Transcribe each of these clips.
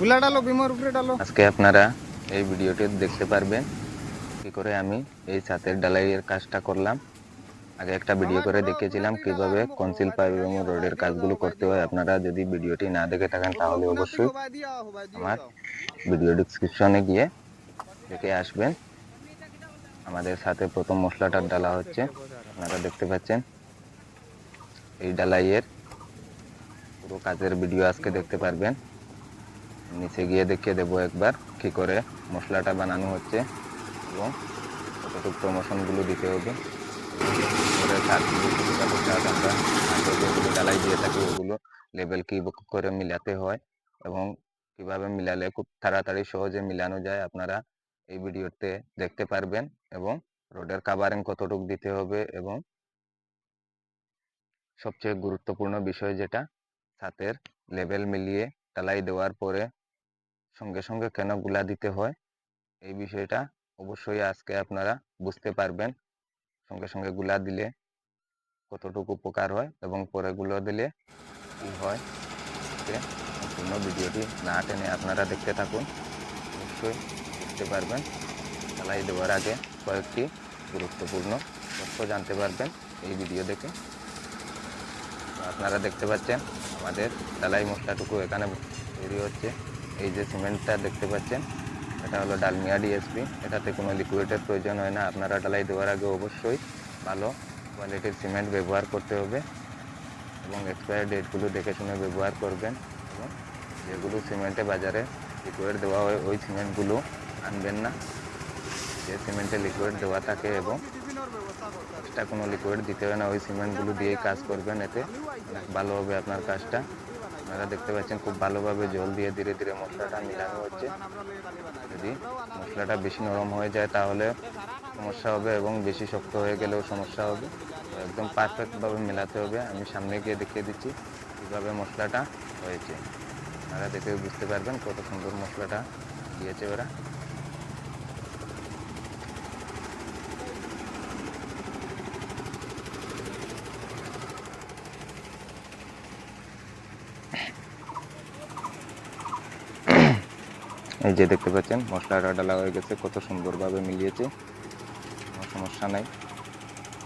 গুলা ডালো বিমর উপরে ডালো। আজকে আপনারা এই ভিডিওটি দেখতে পারবেন কি করে আমি এই ছাতের ডালাইয়ের কাজটা করলাম। আগে একটা ভিডিও করে দেখিয়েছিলাম কীভাবে কনসিল পাইপ এবং রোডের কাজগুলো করতে হয় আপনারা যদি ভিডিওটি না দেখে থাকেন তাহলে অবশ্যই আমার ভিডিও ডিসক্রিপশনে গিয়ে দেখে আসবেন। আমাদের সাথে প্রথম মশলাটার ডালা হচ্ছে আপনারা দেখতে পাচ্ছেন। এই ডালাইয়ের পুরো কাজের ভিডিও আজকে দেখতে পারবেন। নিচে গিয়ে দেখিয়ে দেবো একবার কি করে মশলাটা বানানো হচ্ছে এবং কতটুকু প্রমোশনগুলো দিতে হবে। ডালাই দিয়ে থাকি, ওগুলো লেভেল কী করে মিলাতে হয় এবং কীভাবে মিলালে খুব তাড়াতাড়ি সহজে মিলানো যায় আপনারা এই ভিডিওতে দেখতে পারবেন এবং রোডের কাভারিং কতটুকু দিতে হবে এবং সবচেয়ে গুরুত্বপূর্ণ বিষয় যেটা, ছাতের লেভেল মিলিয়ে ডালাই দেওয়ার পরে সঙ্গে সঙ্গে কেনগুলা দিতে হয়? এই বিষয়টা অবশ্যই আজকে আপনারা বুঝতে পারবেন। সঙ্গে সঙ্গে গুলা দিলে কতটুকু উপকার হয় এবং পরে গুলো দিলে কি হয়? সম্পূর্ণ ভিডিওটি না টেনে আপনারা দেখতে থাকুন। অবশ্যই বুঝতে পারবেন। ডালাই দেওয়ার আগে কয়েকটি গুরুত্বপূর্ণ তথ্য জানতে পারবেন এই ভিডিও দেখে। আপনারা দেখতে পাচ্ছেন, আমাদের ডালাই মশলাটুকু এখানে তৈরি হচ্ছে। এই যে সিমেন্টটা দেখতে পাচ্ছেন, এটা হলো ডালমিয়া ডিএসপি এটাতে কোনো লিকুইডের প্রয়োজন হয় না, আপনারা ডালাই দেওয়ার আগে অবশ্যই ভালো কোয়ালিটির সিমেন্ট ব্যবহার করতে হবে এবং এক্সপায়ার ডেটগুলো দেখে শুনে ব্যবহার করবেন এবং যেগুলো সিমেন্টে বাজারে লিকুইড দেওয়া হয়, ওই সিমেন্টগুলো আনবেন না। যে সিমেন্টে লিকুইড দেওয়া থাকে এবং এক্সট্রা কোনো লিকুইড দিতে হয় না, ওই সিমেন্টগুলো দিয়েই কাজ করবেন, এতে ভালো হবে আপনার কাজটা। আপনারা দেখতে পাচ্ছেন খুব ভালোভাবে জল দিয়ে ধীরে ধীরে মশলাটা মিলানো হচ্ছে। যদি মশলাটা বেশি নরম হয়ে যায় তাহলে সমস্যা হবে এবং বেশি শক্ত হয়ে গেলেও সমস্যা হবে। একদম পারফেক্টভাবে মেলাতে হবে। আমি সামনে গিয়ে দেখিয়ে দিচ্ছি কীভাবে মশলাটা হয়েছে। আপনারা দেখে বুঝতে পারবেন কত সুন্দর মশলাটা দিয়েছে ওরা। এই যে দেখতে পাচ্ছেন মশলাটা ডালা হয়ে গেছে, কত সুন্দরভাবে মিলিয়েছে। কোনো সমস্যা নাই।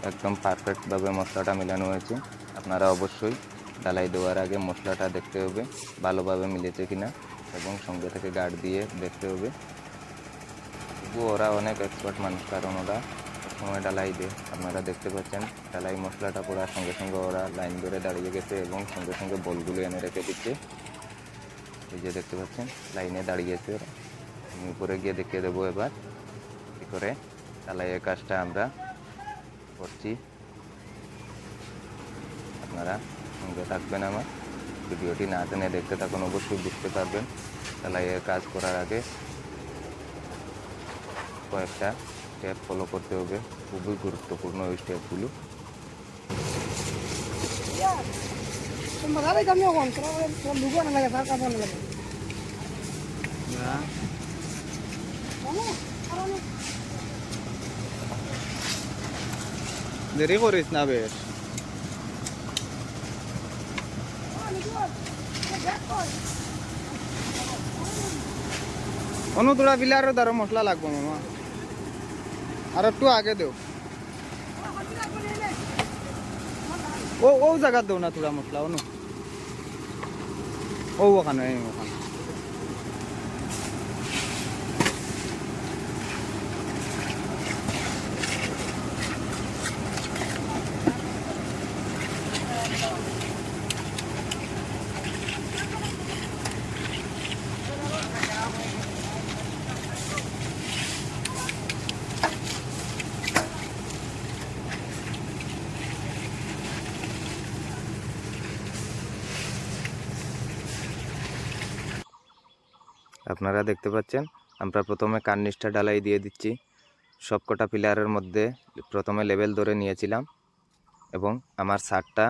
একদম পারফেক্টভাবে মশলাটা মেলানো হয়েছে। আপনারা অবশ্যই ডালাই দেওয়ার আগে মশলাটা দেখতে হবে, ভালোভাবে মিলেছে কিনা এবং সঙ্গে থেকে গার্ড দিয়ে দেখতে হবে। তবু ওরা অনেক এক্সপার্ট মানুষ, কারণ ওরা সময় ডালাই দেয়। আপনারা দেখতে পাচ্ছেন ডালাই মশলাটা পড়ার সঙ্গে সঙ্গে ওরা লাইন ধরে দাঁড়িয়ে গেছে এবং সঙ্গে সঙ্গে বলগুলো এনে রেখে দিচ্ছে। এই যে দেখতে পাচ্ছেন, লাইনে দাঁড়িয়েছে ওরা। আমি উপরে গিয়ে দেখিয়ে দেবো এবার কী করে। ডালাইয়ের কাজটা আমরা করছি। আপনারা সঙ্গে থাকবেন আমার। ভিডিওটি না টেনে দেখতে থাকুন, অবশ্যই বুঝতে পারবেন। ডালাইয়ের কাজ করার আগে কয়েকটা স্টেপ ফলো করতে হবে। খুবই গুরুত্বপূর্ণ ওই স্টেপগুলো Ako, sa lugo na lagi, sa kapan na lagi. Ano? Ano? দেরি করিস না বেশ অনু তোরা বিলারও দ্বারা মশলা লাগবো মামা আর একটু আগে দেও ও ও জায়গা দেও না তোরা মশলা অনু ওখানে এই ওখানে আপনারা দেখতে পাচ্ছেন, আমরা প্রথমে কার্নিশটা ডালাই দিয়ে দিচ্ছি। সবকটা পিলারের মধ্যে প্রথমে লেভেল ধরে নিয়েছিলাম এবং আমার সারটা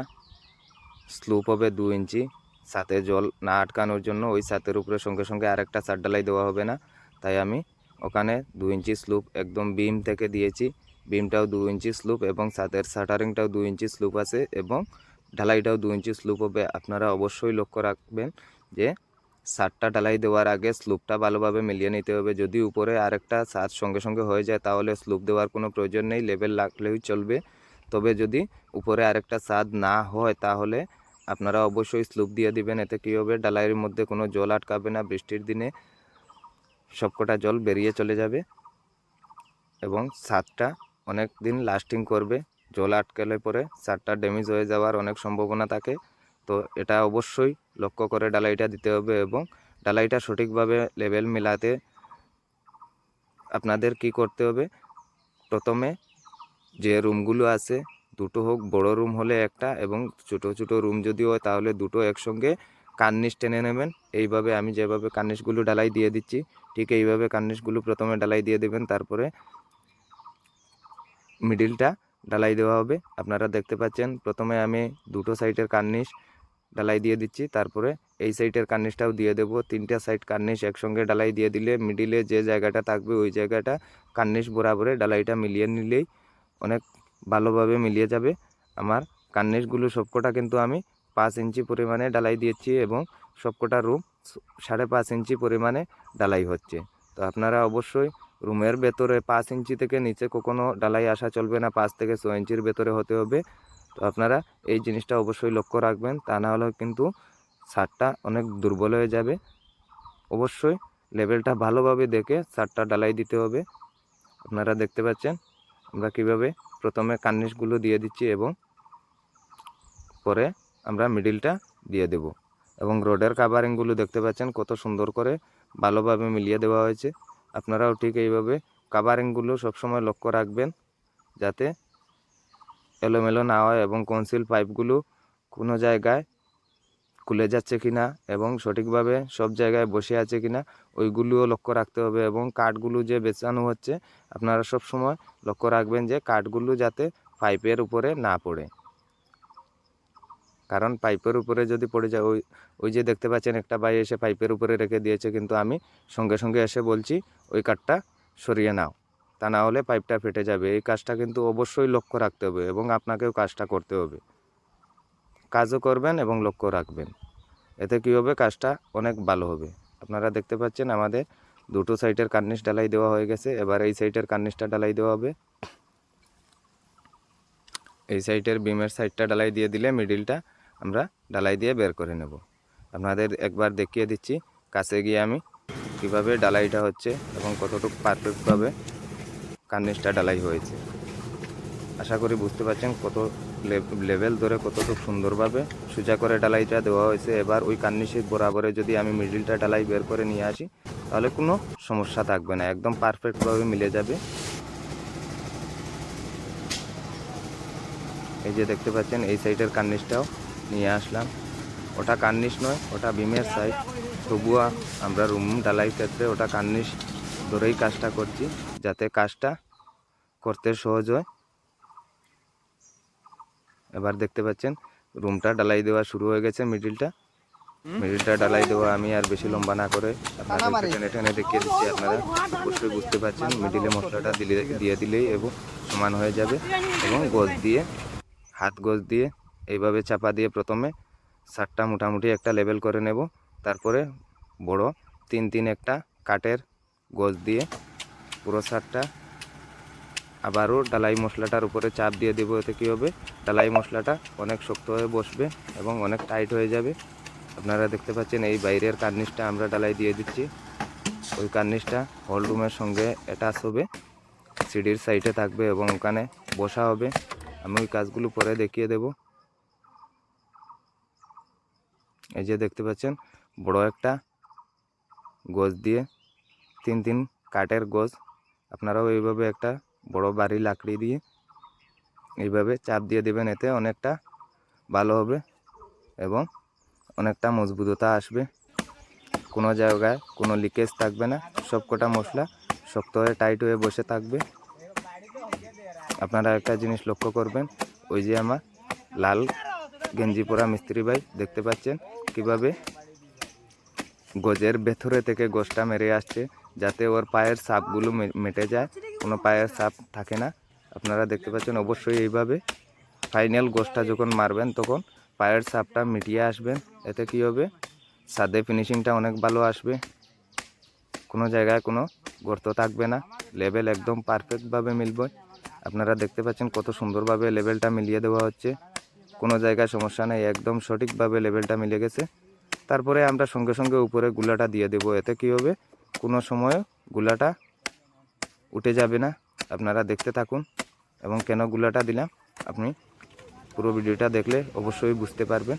স্লুপ হবে দু ইঞ্চি। সাথে জল না আটকানোর জন্য ওই ছাতের উপরে সঙ্গে সঙ্গে আরেকটা সার ডালাই দেওয়া হবে না। তাই আমি ওখানে দু ইঞ্চি স্লুপ একদম বিম থেকে দিয়েছি। বিমটাও দু ইঞ্চি স্লুপ এবং সাতের শাটারিংটাও দু ইঞ্চি স্লুপ আছে এবং ঢালাইটাও দু ইঞ্চি স্লুপ হবে। আপনারা অবশ্যই লক্ষ্য রাখবেন যে সারটা ঢালাই দেওয়ার আগে স্লুপটা ভালোভাবে মিলিয়ে নিতে হবে। যদি উপরে আরেকটা সাজ সঙ্গে সঙ্গে হয়ে যায়, তাহলে স্লুপ দেওয়ার কোনো প্রয়োজন নেই লেবেল লাগলেই চলবে। তবে যদি উপরে আরেকটা সাদ না হয়, তাহলে আপনারা অবশ্যই স্লুপ দিয়ে দিবেন। এতে কী হবে? ডালাইয়ের মধ্যে কোনো জল আটকাবে না। বৃষ্টির দিনে সবকটা জল বেরিয়ে চলে যাবে এবং ছাদটা অনেক দিন লাস্টিং করবে। জল আটকালে পরে ছাদটা ড্যামেজ হয়ে যাওয়ার অনেক সম্ভাবনা থাকে। তো এটা অবশ্যই লক্ষ্য করে ডালাইটা দিতে হবে এবং ডালাইটা সঠিকভাবে লেভেল মেলাতে আপনাদের কি করতে হবে? প্রথমে যে রুমগুলো আছে, দুটো হোক, বড় রুম হলে একটা এবং ছোটো ছোটো রুম যদি হয় তাহলে দুটো একসঙ্গে কার্নিশ টেনে নেবেন। এইভাবে আমি যেভাবে কার্নিশগুলো ডালাই দিয়ে দিচ্ছি, ঠিক এইভাবে কার্নিশগুলো প্রথমে ডালাই দিয়ে দেবেন, তারপরে মিডিলটা ডালাই দেওয়া হবে। আপনারা দেখতে পাচ্ছেন, প্রথমে আমি দুটো সাইডের কার্নিশ ডালাই দিয়ে দিচ্ছি। তারপরে এই সাইডের কার্নিশটাও দিয়ে দেব। তিনটা সাইড কার্নিশ একসঙ্গে ডালাই দিয়ে দিলে মিডিলে যে জায়গাটা থাকবে ওই জায়গাটা কার্নিশ বরাবরে ডালাইটা মিলিয়ে নিলেই অনেক ভালোভাবে মিলিয়ে যাবে। আমার কার্নিশগুলো সবকটা কিন্তু আমি পাঁচ ইঞ্চি পরিমাণে ডালাই দিয়েছি এবং সবকটা রুম সাড়ে পাঁচ ইঞ্চি পরিমাণে ডালাই হচ্ছে। তো আপনারা অবশ্যই রুমের ভেতরে পাঁচ ইঞ্চি থেকে নিচে কখনো ডালাই আসা চলবে না, পাঁচ থেকে ছ ইঞ্চির ভেতরে হতে হবে। তো আপনারা এই জিনিসটা অবশ্যই লক্ষ্য রাখবেন। তা না হলেও কিন্তু সারটা অনেক দুর্বল হয়ে যাবে। অবশ্যই লেভেলটা ভালোভাবে দেখে সারটা ডালাই দিতে হবে। আপনারা দেখতে পাচ্ছেন, আমরা কীভাবে প্রথমে কার্নিশগুলো দিয়ে দিচ্ছি এবং পরে আমরা মিডিলটা দিয়ে দেব এবং রোডের কাভারিংগুলো দেখতে পাচ্ছেন কত সুন্দর করে ভালোভাবে মিলিয়ে দেওয়া হয়েছে। আপনারাও ঠিক এইভাবে কাভারিংগুলো সবসময় লক্ষ্য রাখবেন যাতে এলোমেলো না হয় এবং কনসিল পাইপগুলো কোনো জায়গায় খুলে যাচ্ছে কিনা এবং সঠিকভাবে সব জায়গায় বসে আছে কি না ওইগুলোও লক্ষ্য রাখতে হবে এবং কাঠগুলো যে বেচানো হচ্ছে, আপনারা সব সময় লক্ষ্য রাখবেন যে কাঠগুলো যাতে পাইপের উপরে না পড়ে। কারণ পাইপের উপরে যদি পড়ে যায়, ওই ওই যে দেখতে পাচ্ছেন একটা ভাই এসে পাইপের উপরে রেখে দিয়েছে, কিন্তু আমি সঙ্গে সঙ্গে এসে বলছি, ওই কাঠটা সরিয়ে নাও। তা না হলে পাইপটা ফেটে যাবে। এই কাজটা কিন্তু অবশ্যই লক্ষ্য রাখতে হবে এবং আপনাকেও কাজটা করতে হবে। কাজও করবেন এবং লক্ষ্য রাখবেন। এতে কী হবে? কাজটা অনেক ভালো হবে। আপনারা দেখতে পাচ্ছেন আমাদের দুটো সাইডের কার্নিশ ডালাই দেওয়া হয়ে গেছে। এবার এই সাইডের কার্নিশটা ডালাই দেওয়া হবে। এই সাইডের বিমের সাইডটা ডালাই দিয়ে দিলে মিডিলটা আমরা ডালাই দিয়ে বের করে নেব। আপনাদের একবার দেখিয়ে দিচ্ছি। কাছে গিয়ে আমি কীভাবে ডালাইটা হচ্ছে এবং কতটুকু পারফেক্টভাবে কার্নিশটা ডালাই হয়েছে। আশা করি বুঝতে পারছেন কত লেভেল ধরে কতটুকু সুন্দরভাবে সোজা করে ডালাইটা দেওয়া হয়েছে। এবার ওই কার্নিশের বরাবরে যদি আমি মিডিলটা ডালাই বের করে নিয়ে আসি, তাহলে কোনো সমস্যা থাকবে না, একদম পারফেক্টভাবে মিলে যাবে। এই যে দেখতে পাচ্ছেন, এই সাইডের কার্নিশটাও নিয়ে আসলাম। ওটা কার্নিশ নয়, ওটা বিমের সাইড তবুয়া আমরা রুম ডালাই ক্ষেত্রে ওটা কার্নিশ ধরেই কাজটা করছি। যাতে কাজটা করতে সহজ হয়। এবার দেখতে পাচ্ছেন রুমটা ডালাই দেওয়া শুরু হয়ে গেছে মিডিলটা মিডিলটা ডালাই দেওয়া আমি আর বেশি লম্বা না করে আপনাদের টেনে টেনে দেখিয়ে দিচ্ছি আপনারা অবশ্যই বুঝতে পারছেন মিডিলে মশলাটা দিলে দিয়ে দিলেই এবং সমান হয়ে যাবে এবং গোজ দিয়ে হাত গোজ দিয়ে এইভাবে চাপা দিয়ে প্রথমে সারটা মোটামুটি একটা লেভেল করে নেব। তারপরে বড় তিন তিন একটা কাঠের গোজ দিয়ে পুরো সারটা আবারও ডালাই মশলাটার উপরে চাপ দিয়ে দেবো, এতে কী হবে? ডালাই মশলাটা অনেক শক্ত হয়ে বসবে এবং অনেক টাইট হয়ে যাবে। আপনারা দেখতে পাচ্ছেন এই বাইরের কার্নিশটা আমরা ডালাই দিয়ে দিচ্ছি। ওই কার্নিশটা হল রুমের সঙ্গে অ্যাটাচ হবে, সিঁড়ির সাইডে থাকবে এবং ওখানে বসা হবে। আমি ওই কাজগুলো পরে দেখিয়ে দেব। এই যে দেখতে পাচ্ছেন, বড় একটা গোজ দিয়ে তিন তিন কাঠের গোজ আপনারাও এইভাবে একটা বড় বাড়ি লাকড়ি দিয়ে এইভাবে চাপ দিয়ে দেবেন, এতে অনেকটা ভালো হবে এবং অনেকটা মজবুততা আসবে। কোনো জায়গায় কোনো লিকেজ থাকবে না সব কটা মশলা শক্ত হয়ে টাইট হয়ে বসে থাকবে। আপনারা একটা জিনিস লক্ষ্য করবেন, ওই যে আমার লাল গেঞ্জি পরা মিস্ত্রি ভাই দেখতে পাচ্ছেন কীভাবে গজের ভেতরে থেকে গোসটা মেরে আসছে, যাতে ওর পায়ের সাপগুলো মেটে যায়। কোনো পায়ের সাপ থাকে না। আপনারা দেখতে পাচ্ছেন অবশ্যই এইভাবে। ফাইনাল গোসটা যখন মারবেন, তখন পায়ের সাপটা মিটিয়ে আসবেন। এতে কী হবে? ছাদে ফিনিশিংটা অনেক ভালো আসবে। কোনো জায়গায় কোনো গর্ত থাকবে না। লেভেল একদম পারফেক্টভাবে মিলবে। আপনারা দেখতে পাচ্ছেন কত সুন্দরভাবে লেভেলটা মিলিয়ে দেওয়া হচ্ছে। কোনো জায়গায় সমস্যা নেই, একদম সঠিকভাবে লেভেলটা মিলে গেছে। তারপরে আমরা সঙ্গে সঙ্গে উপরে গুলাটা দিয়ে দেবো, এতে কী হবে? কোনো সময় গুলাটা উঠে যাবে না। আপনারা দেখতে থাকুন এবং কেন গুলাটা দিলাম, আপনি পুরো ভিডিওটা দেখলে অবশ্যই বুঝতে পারবেন।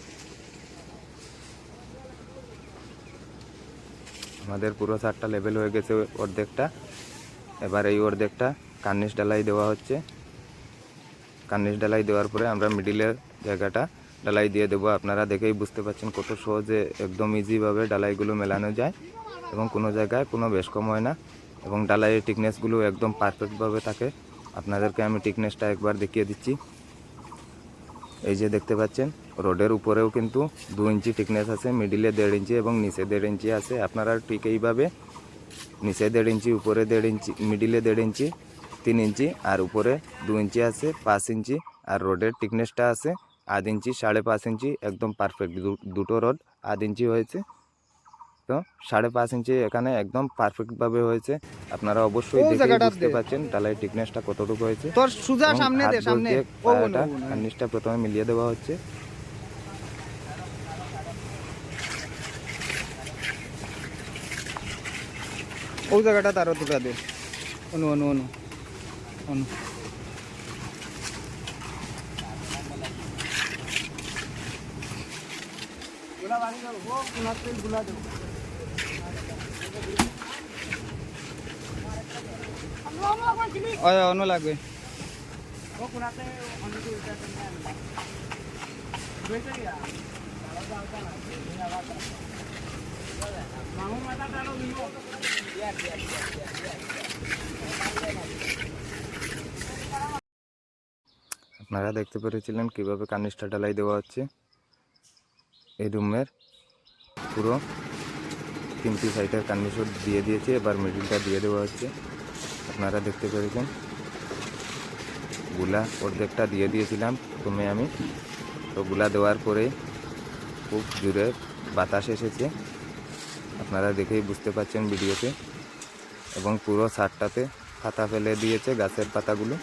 আমাদের পুরো চারটা লেভেল হয়ে গেছে অর্ধেকটা। এবার এই অর্ধেকটা কার্নিশ ডালাই দেওয়া হচ্ছে। কার্নিশ ডালাই দেওয়ার পরে আমরা মিডিলের জায়গাটা ডালাই দিয়ে দেবো। আপনারা দেখেই বুঝতে পারছেন কত সহজে একদম ইজিভাবে ডালাইগুলো মেলানো যায় এবং কোনো জায়গায় কোনো বেশ কম হয় না এবং ডালাইয়ের টিকনেসগুলো একদম পারফেক্টভাবে থাকে। আপনাদেরকে আমি টিকনেসটা একবার দেখিয়ে দিচ্ছি। এই যে দেখতে পাচ্ছেন, রোডের উপরেও কিন্তু দু ইঞ্চি টিকনেস আছে মিডিলে দেড় ইঞ্চি এবং নিচে দেড় ইঞ্চি আছে। আপনারা ঠিক এইভাবে নিচে দেড় ইঞ্চি, উপরে দেড় ইঞ্চি মিডিলে দেড় ইঞ্চি, তিন ইঞ্চি আর উপরে দু ইঞ্চি আছে, পাঁচ ইঞ্চি। আর রোডের টিকনেসটা আছে আধ ইঞ্চি সাড়ে পাঁচ ইঞ্চি একদম পারফেক্ট দুটো রড আধ ইঞ্চি হয়েছে। তো সাড়ে পাঁচ ইঞ্চি এখানে একদম পারফেক্টভাবে হয়েছে। আপনারা অবশ্যই ও দেখে জায়গাটাতে। বুঝতে পারছেন ডালাই থিকনেসটা কতটুকু হয়েছে। তোর সুজা সামনে দে সামনে। পায়াটা, বলো, ও বলো। কার্নিশটা প্রথমে মিলিয়ে দেওয়া হচ্ছে। ও জায়গাটা তারও তুলে দে। অনু অনু অনু অনু আমরা আমরা কোন চিনি ওই অনু লাগবে ও কোনাতে অনেক উল্টা করে আনবা বেটে গিয়া মামু মাথা টানো নিও আপনারা দেখতে পেরেছিলেন কীভাবে কার্নিশটা ডালাই দেওয়া হচ্ছে। এই রুমের পুরো তিনটি সাইডের কার্নিশও দিয়ে দিয়েছে। এবার মিডিলটা দিয়ে দেওয়া হচ্ছে। আপনারা দেখতে পেরেছেন। গুলা অর্ধেকটা দিয়ে দিয়েছিলাম প্রথমে আমি। তো গুলা দেওয়ার পরে খুব জোরে বাতাস এসেছে। আপনারা দেখেই বুঝতে পারছেন ভিডিওতে। এবং পুরো ছাদটাতে পাতা ফেলে দিয়েছে গাছের পাতাগুলো।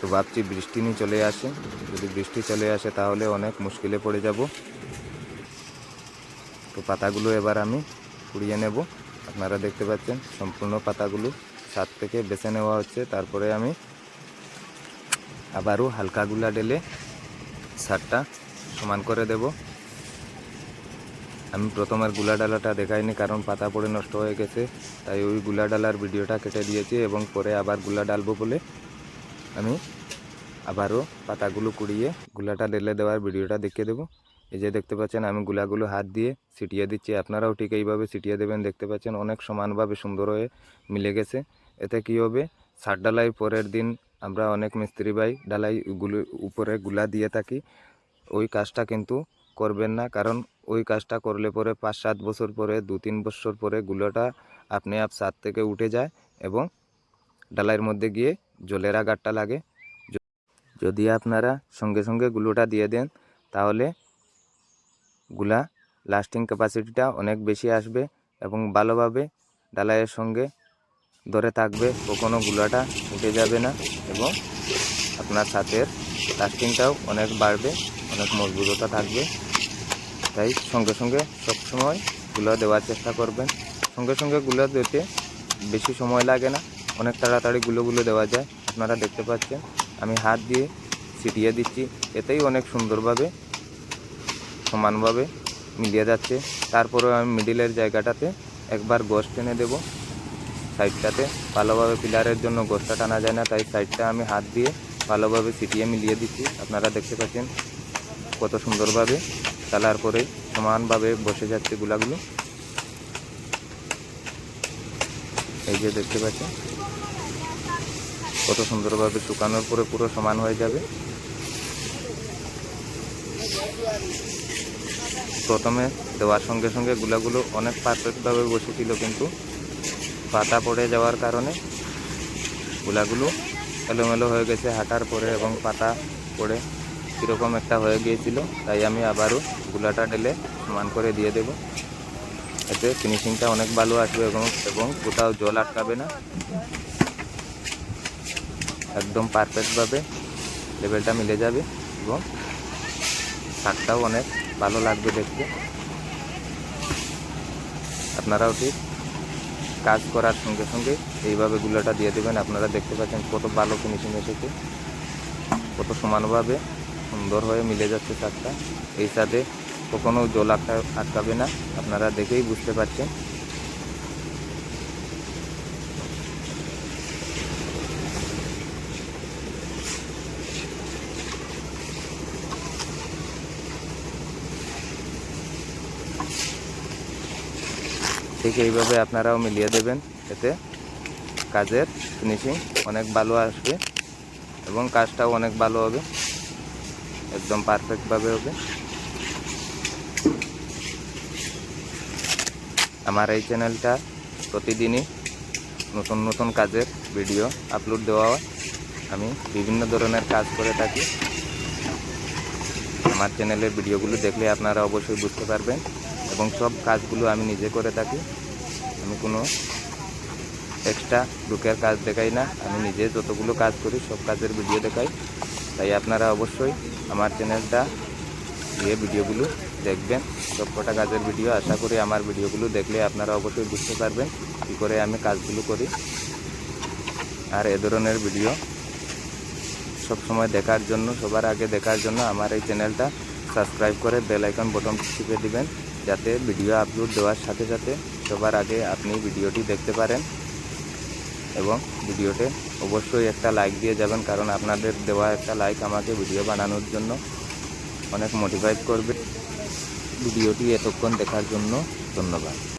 তো ভাবছি বৃষ্টি নিয়ে চলে আসে। যদি বৃষ্টি চলে আসে তাহলে অনেক মুশকিলে পড়ে যাব। তো পাতাগুলো এবার আমি কুড়িয়ে নেব। আপনারা দেখতে পাচ্ছেন, সম্পূর্ণ পাতাগুলো ছাদ থেকে বেছে নেওয়া হচ্ছে। তারপরে আমি আবারও হালকা গুলা ঢেলে ছাদটা সমান করে দেব। আমি প্রথমেরগুলা ডালাটা দেখাইনি, কারণ পাতা পড়ে নষ্ট হয়ে গেছে, তাই ওই গুলা ডালার ভিডিওটা কেটে দিয়েছি এবং পরে আবারগুলা ডালবো বলে আমি আবারও পাতাগুলো কুড়িয়ে গুলাটা ঢেলে দেওয়ার ভিডিওটা দেখিয়ে দেবো। এই যে দেখতে পাচ্ছেন, আমি গুলাগুলো হাত দিয়ে ছিটিয়ে দিচ্ছি। আপনারাও ঠিক এইভাবে ছিটিয়ে দেবেন। দেখতে পাচ্ছেন, অনেক সমানভাবে সুন্দর হয়ে মিলে গেছে। এতে কী হবে? ছাদ ডালাই পরের দিন আমরা অনেক মিস্ত্রি ভাই ডালাই গুলো উপরে গুলা দিয়ে থাকি। ওই কাজটা কিন্তু করবেন না, কারণ ওই কাজটা করলে পরে পাঁচ সাত বছর পরে, দু তিন বছর পরে গুলোটা আপনি আপ ছাদ থেকে উঠে যায় এবং ডালাইয়ের মধ্যে গিয়ে জলের আগারটা লাগে। যদি আপনারা সঙ্গে সঙ্গে গুলোটা দিয়ে দেন, তাহলে গুলা লাস্টিং ক্যাপাসিটিটা অনেক বেশি আসবে এবং ভালোভাবে ডালাইয়ের সঙ্গে ধরে থাকবে, কখনো গুলাটা উঠে যাবে না এবং আপনার ছাতের লাস্টিংটাও অনেক বাড়বে, অনেক মজবুততা থাকবে। তাই সঙ্গে সঙ্গে সবসময়গুলো দেওয়ার চেষ্টা করবেন। সঙ্গে সঙ্গে গুলো দিতে বেশি সময় লাগে না, অনেক তাড়াতাড়ি গুলোগুলো দেওয়া যায়। আপনারা দেখতে পাচ্ছেন, আমি হাত দিয়ে ছিটিয়ে দিচ্ছি, এতেই অনেক সুন্দরভাবে সমানভাবে মিলিয়ে যাচ্ছে। তারপরেও আমি মিডিলের জায়গাটাতে একবার গোস টেনে দেব। সাইডটাতে ভালোভাবে পিলারের জন্য গোসটা টানা যায় না, তাই সাইডটা আমি হাত দিয়ে ভালোভাবে ছিটিয়ে মিলিয়ে দিচ্ছি। আপনারা দেখতে পাচ্ছেন কত সুন্দরভাবে চালার পরে সমানভাবে বসে যাচ্ছে গুলাগুলো। এই যে দেখতে পাচ্ছেন, কত সুন্দরভাবে শুকানোর পরে পুরো সমান হয়ে যাবে। প্রথমে দেওয়ার সঙ্গে সঙ্গে গুলাগুলো অনেক পারফেক্টভাবে বসেছিল কিন্তু পাতা পড়ে যাওয়ার কারণে গুলাগুলো এলোমেলো হয়ে গেছে হাঁটার পরে এবং পাতা পড়ে কীরকম একটা হয়ে গিয়েছিল, তাই আমি আবারও গুলাটা ঢেলে সমান করে দিয়ে দেব। এতে ফিনিশিংটা অনেক ভালো আসবে এবং এবং কোথাও জল আটকাবে না। একদম পারফেক্টভাবে লেভেলটা মিলে যাবে এবং শাকটাও অনেক ভালো লাগবে দেখতে। আপনারাও ঠিক কাজ করার সঙ্গে সঙ্গে এইভাবে গুলোটা দিয়ে দেবেন। আপনারা দেখতে পাচ্ছেন কত ভালো ফিনিশিং এসেছে। কত সমানভাবে সুন্দর হয়ে মিলে যাচ্ছে শাকটা। এই সাথে কখনো জল আটকা আটকাবে না। আপনারা দেখেই বুঝতে পারছেন। ঠিক এইভাবে আপনারাও মিলিয়ে দেবেন। এতে কাজের ফিনিশিং অনেক ভালো আসবে এবং কাজটাও অনেক ভালো হবে। একদম পারফেক্টভাবে হবে। আমার এই চ্যানেলটা প্রতিদিনই নতুন নতুন কাজের ভিডিও আপলোড দেওয়া হয়। আমি বিভিন্ন ধরনের কাজ করে থাকি। আমার চ্যানেলের ভিডিওগুলো দেখলে আপনারা অবশ্যই বুঝতে পারবেন এবং সব কাজগুলো আমি নিজে করে থাকি। আমি কোনো এক্সট্রা লুকের কাজ দেখাই না। আমি নিজে যতগুলো কাজ করি, সব কাজের ভিডিও দেখাই। তাই আপনারা অবশ্যই আমার চ্যানেলটা গিয়ে ভিডিওগুলো দেখবেন। সব কটা কাজের ভিডিও আশা করি আমার ভিডিওগুলো দেখলে আপনারা অবশ্যই বুঝতে পারবেন কী করে আমি কাজগুলো করি। আর এ ধরনের ভিডিও সব সময় দেখার জন্য, সবার আগে দেখার জন্য আমার এই চ্যানেলটা সাবস্ক্রাইব করে বেল আইকন বটন টিপে দিবেন। যাতে ভিডিও আপলোড দেওয়ার সাথে সাথে সবার আগে আপনি ভিডিওটি দেখতে পারেন এবং ভিডিওতে অবশ্যই একটা লাইক দিয়ে যাবেন, কারণ আপনাদের দেওয়া একটা লাইক আমাকে ভিডিও বানানোর জন্য অনেক মোটিভেট করবে। ভিডিওটি এতক্ষণ দেখার জন্য ধন্যবাদ।